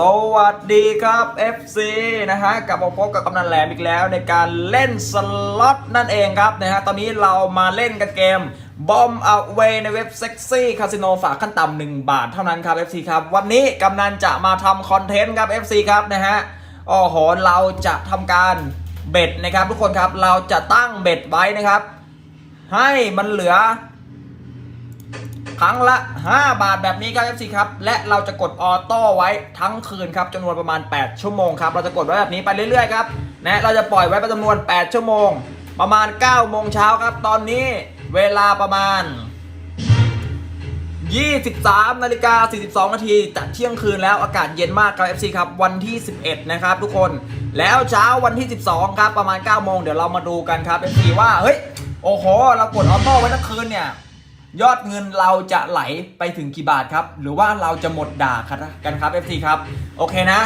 สวัสดีครับ FC นะฮะกลับมาพบกับกำนันแหลมอีกแล้วในการเล่นสล็อตนั่นเองครับนะฮะตอนนี้เรามาเล่นกันเกมบอมเอาเวในเว็บเซ็กซี่คาสิโนฝากขั้นต่ำหนึ่งบาทเท่านั้นครับ FC ครับ วันนี้กำนันจะมาทำคอนเทนต์ครับ FC ครับนะฮะโอ้โหเราจะทำการเบ็ดนะครับทุกคนครับเราจะตั้งเบ็ดไว้นะครับ ให้มันเหลือ ครั้งละ 5 บาทแบบนี้ครับ FC ครับ และเราจะกดออโต้ไว้ทั้งคืนครับจำนวนประมาณ 8 ชั่วโมงครับ เราจะกดไว้แบบนี้ไปเรื่อยๆครับนะเราจะปล่อยไว้เป็นจำนวน 8 ชั่วโมง ประมาณ 9 โมงเช้าครับ ตอนนี้เวลาประมาณ 23นาฬิกา42 นาทีจะเที่ยงคืนแล้วอากาศเย็นมากครับ FC ครับ วันที่ 11 นะครับทุกคนแล้วเช้าวันที่ 12 ครับ ประมาณ 9 โมงเดี๋ยวเรามาดูกันครับ FC ว่า เฮ้ย โอ้โห เรากดออโต้ไว้ทั้งคืนเนี่ย ยอดเงินเราจะไหลไปถึงกี่บาทครับ หรือว่าเราจะหมดด่ากันครับ FC ครับ โอเคนะ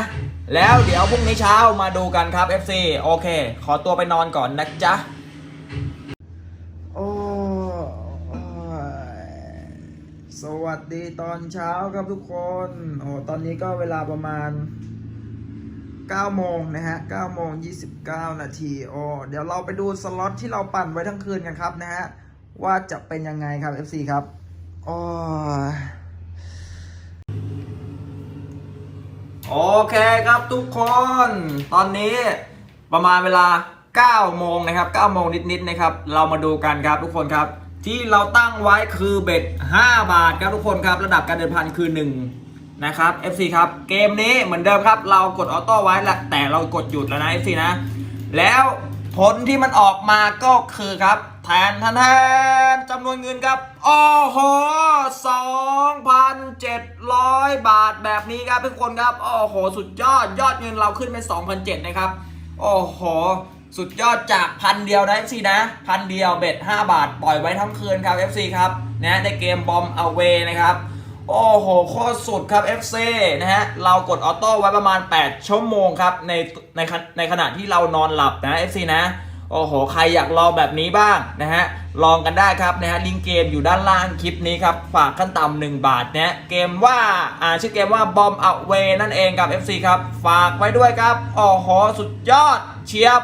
แล้วเดี๋ยวพรุ่งนี้เช้ามาดูกันครับ FC โอเค ขอตัวไปนอนก่อนนะจ๊ะโอ้สวัสดีตอนเช้าครับทุกคนโอ้ตอนนี้ก็เวลาประมาณ9โมงนะฮะ9โมง29 นาทีโอ้เดี๋ยวเราไปดูสล็อตที่เราปั่นไว้ทั้งคืนกันครับนะฮะ ว่าจะเป็นยังไงครับ FC ครับโอ้โอเคครับทุกคน ตอนนี้ประมาณเวลา 9 โมงนะครับ9โมงนิดๆนะครับ เรามาดูกันครับทุกคนครับ ที่เราตั้งไว้คือเบ็ด 5 บาทครับทุกคนครับ ระดับการเดินพันคือ 1 นะครับ FC ครับ เกมนี้เหมือนเดิมครับ เรากดออโต้ไว้และแต่เรากดหยุดแล้วนะ FC นะ แล้ว ผลที่มันออกมาก็คือครับแทนแทนแทนจำนวนเงินครับโอ้โห2,700บาทแบบนี้ครับทุกคนครับโอ้โหสุดยอดยอดเงินเราขึ้นไป2,700นะครับโอ้โหสุดยอดจากพันเดียวนะ FC นะพันเดียวเบ็ด5บาท ปล่อยไว้ทั้งคืนครับ FC ครับนะในเกมบอมเอาเวนะครับ โอ้โห โคตรสุดครับ FC นะฮะ เรากดออโต้ไว้ประมาณ 8 ชั่วโมงครับ ในในขณะในขณะที่เรานอนหลับนะ FC นะ โอ้โห ใครอยากลองแบบนี้บ้างนะฮะ ลองกันได้ครับนะฮะ ลิงก์เกมอยู่ด้านล่างคลิปนี้ครับ ฝากขั้นต่ำหนึ่งบาทนะเกมว่า อ่า ชื่อเกมว่า Bomb Away นั่นเองครับ FC ครับ ฝากไว้ด้วยครับ โอ้โห สุดยอดเชียบ